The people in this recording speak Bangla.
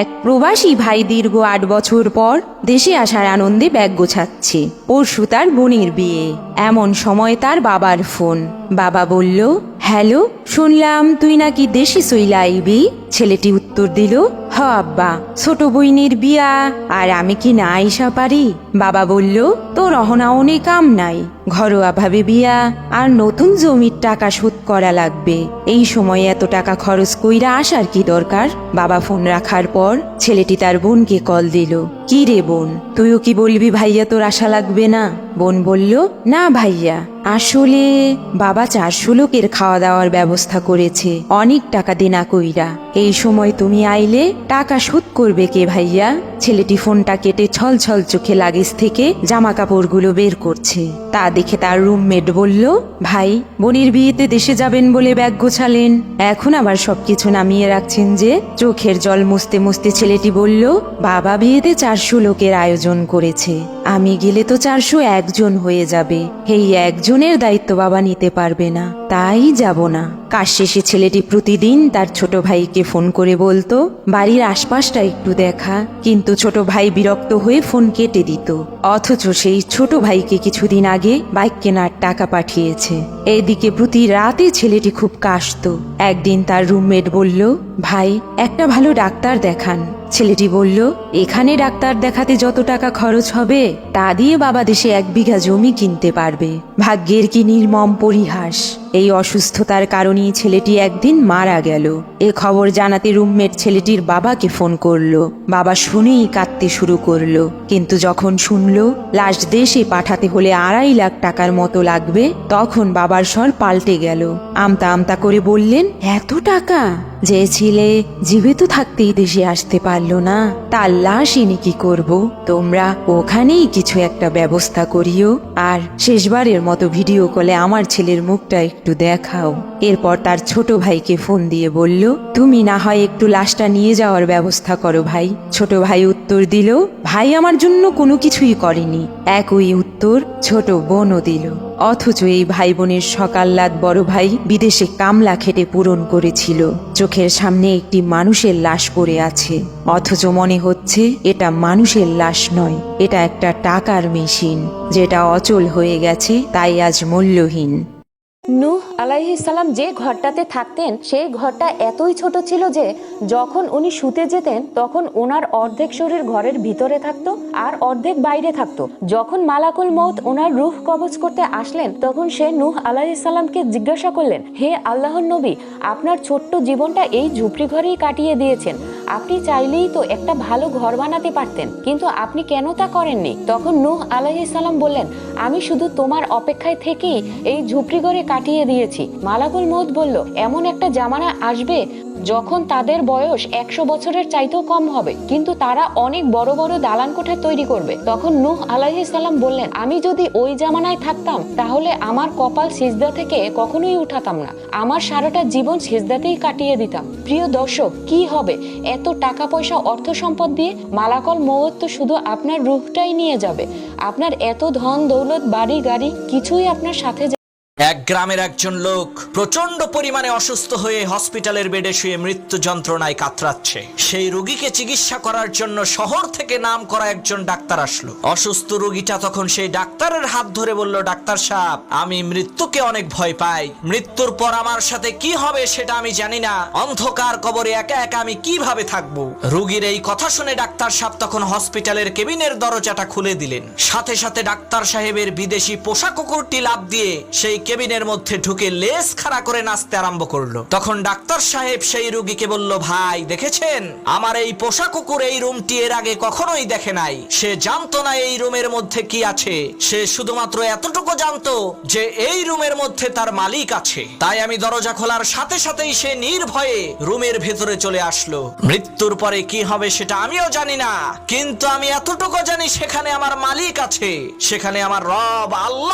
এক প্রবাসী ভাই দীর্ঘ আট বছর পর দেশে আসার আনন্দে ব্যাগ গোছাচ্ছে। পরশু তার বোনের বিয়ে। এমন সময় তার বাবার ফোন। বাবা বলল হ্যালো, শুনলাম তুই নাকি দেশি চইলা আইবি ছেলেটি উত্তর দিল, হ আব্বা, ছোট বইনের বিয়া, আর আমি কি না আইসা পারি? বাবা বলল, তোর অহনা অনেক কাম নাই, ঘরোয়া ভাবে বিয়া, আর নতুন জমির টাকা শোধ করা লাগবে। এই সময় এত টাকা খরচ কইরা আসার কি দরকার? বাবা ফোন রাখার পর ছেলেটি তার বোনকে কল দিল, কি রে বোন, তুইও কি বলবি ভাইয়া তোর আশা লাগবে না? বোন বলল, না ভাইয়া। আসলে বাবা চারশো লোকের খাওয়া দাওয়ার ব্যবস্থা করেছে। অনেক টাকা দেনা কইরা। এই সময় তুমি আইলে টাকা শোধ করবে কে ভাইয়া? ছেলেটি ফোনটা কেটে ছল ছল চোখে লাগেজ থেকে জামা কাপড়গুলো বের করছে। তা দেখে তার রুমমেট বলল, ভাই, বোনের বিয়েতে দেশে যাবেন বলে ব্যাগ গোছালেন। এখন আবার সবকিছু নামিয়ে রাখছেন যে? চোখের জল মুছতে মুছতে ছেলেটি বলল, বাবা বিয়েতে চারশো লোকের আয়োজন করেছে। আমি গেলে তো চারশো একজন হয়ে যাবে। এই একজনের দায়িত্ব বাবা নিতে পারবে না। তাই যাব না। কাজ শেষে ছেলেটি প্রতিদিন তার ছোট ভাইকে ফোন করে বলতো, বাড়ির আশপাশটা একটু দেখা। কিন্তু ছোট ভাই বিরক্ত হয়ে ফোন কেটে দিত। অথচ সেই ছোট ভাইকে কিছুদিন আগে বাইক কেনার টাকা পাঠিয়েছে। এদিকে প্রতি রাতে ছেলেটি খুব কাশত। একদিন তার রুমমেট বলল, ভাই, একটা ভালো ডাক্তার দেখান। ছেলেটি বলল, এখানে ডাক্তার দেখাতে যত টাকা খরচ হবে, তা দিয়ে বাবা দেশে এক বিঘা জমি কিনতে পারবে। ভাগ্যের কি নির্মম পরিহাস। এই অসুস্থতার কারণেই ছেলেটি একদিন মারা গেল। এ খবর জানাতে রুমমেট ছেলেটির বাবাকে ফোন করল। বাবা শুনেই কাঁদতে শুরু করল। কিন্তু যখন শুনলো, লাশ দেশে পাঠাতে হলে আড়াই লাখ টাকার মতো লাগবে, তখন বাবার স্বর পাল্টে গেল। আমতা আমতা করে বললেন, এত টাকা? যে ছেলে জীবিত থাকতেই দেশে আসতে পারল না, তার লাশ এনে কি করব? তোমরা ওখানেই কিছু একটা ব্যবস্থা করিও। আর শেষবারের মতো ভিডিও কলে আমার ছেলের মুখটা একটু দেখাও। এরপর তার ছোট ভাইকে ফোন দিয়ে বলল, তুমি না হয় একটু লাশটা নিয়ে যাওয়ার ব্যবস্থা করো ভাই। ছোট ভাই উত্তর দিল, ভাই আমার জন্য কোনো কিছুই করেনি। একই উত্তর ছোট বোনও দিল। অথচ এই ভাই বোনের সকাল্লাদ বড় ভাই বিদেশে কামলা খেটে পূরণ করেছিল। চোখের সামনে একটি মানুষের লাশ পড়ে আছে। অথচ মনে হচ্ছে এটা মানুষের লাশ নয়, এটা একটা টাকার মেশিন। যেটা অচল হয়ে গেছে, তাই আজ মূল্যহীন। নূহ আলাইহিসাল্লাম যে ঘরটাতে থাকতেন সেই ঘরটা এতই ছোট ছিল যে যখন উনি শুতে যেতেন, তখন ওনার অর্ধেক শরীর ঘরের ভিতরে থাকতো আর অর্ধেক বাইরে থাকতো। যখন মালাকুল মৌত ওনার রুহ কবজ করতে আসলেন, তখন সে নূহ আলাইহিসাল্লামকে জিজ্ঞাসা করলেন, হে আল্লাহর নবী, আপনার ছোট্ট জীবনটা এই ঝুপড়ি ঘরেই কাটিয়ে দিয়েছেন। আপনি চাইলেই তো একটা ভালো ঘর বানাতে পারতেন, কিন্তু আপনি কেন তা করেননি? তখন নূহ আলাইহিসাল্লাম বললেন, আমি শুধু তোমার অপেক্ষায় থেকেই এই ঝুপড়ি ঘরে কাটিয়ে দিয়েছি। মালাকুল মৌত বলল, এমন একটা জামানা আসবে যখন তাদের বয়স একশো বছরের চাইতেও কম হবে, কিন্তু তারা অনেক বড় বড় দালান কোঠা তৈরি করবে। তখন নূহ আলাইহিসাল্লাম বললেন, আমি যদি ওই জামানায় থাকতাম, তাহলে আমার কপাল সিজদা থেকে কখনোই উঠাতাম না। আমার সারাটা জীবন সিজদাতেই কাটিয়ে দিতাম। প্রিয় দর্শক, কি হবে? এত টাকা পয়সা অর্থ সম্পদ দিয়ে মালাকল মৌত তো শুধু আপনার রূপটাই নিয়ে যাবে। আপনার এত ধন দৌলত বাড়ি গাড়ি কিছুই আপনার সাথে এক গ্রামের একজন লোক প্রচণ্ড পরিমাণে অসুস্থ হয়ে হসপিটালের বেডে শুয়ে মৃত্যু যন্ত্রণায় কাতরাচ্ছে। সেই রোগীকে চিকিৎসা করার জন্য শহর থেকে নাম করা একজন ডাক্তার আসলো। অসুস্থ রোগীটা তখন সেই ডাক্তারের হাত ধরে বলল, ডাক্তার সাহেব, আমি মৃত্যুকে অনেক ভয় পাই। মৃত্যুর পর আমার সাথে কি হবে সেটা আমি জানি না। অন্ধকার কবরে একা একা আমি কীভাবে থাকব? রুগীর এই কথা শুনে ডাক্তার সাহেব তখন হসপিটালের কেবিনের দরজাটা খুলে দিলেন। সাথে সাথে ডাক্তার সাহেবের বিদেশি পোষা কুকুরটি লাভ দিয়ে সেই কেবিনের মধ্যে ঢুকে লেস খাড়া করে নাচতে আরম্ভ করল। তখন ডাক্তার সাহেব সেই রুগীকে বলল, ভাই, দেখেছেন? আমার এই পোষা কুকুর এই রুমটি এর আগে কখনোই দেখে নাই। সে জানতো না এই রুমের মধ্যে কি আছে। সে শুধুমাত্র এতটুকু জানতো যে এই রুমের মধ্যে তার মালিক আছে। তাই আমি দরজা খোলার সাথে সাথেই সে নির্ভয়ে রুমের ভেতরে চলে আসলো। মৃত্যুর পরে কি হবে সেটা আমিও জানি না। কিন্তু আমি এতটুকু জানি সেখানে আমার মালিক আছে। সেখানে আমার রব আল্লাহ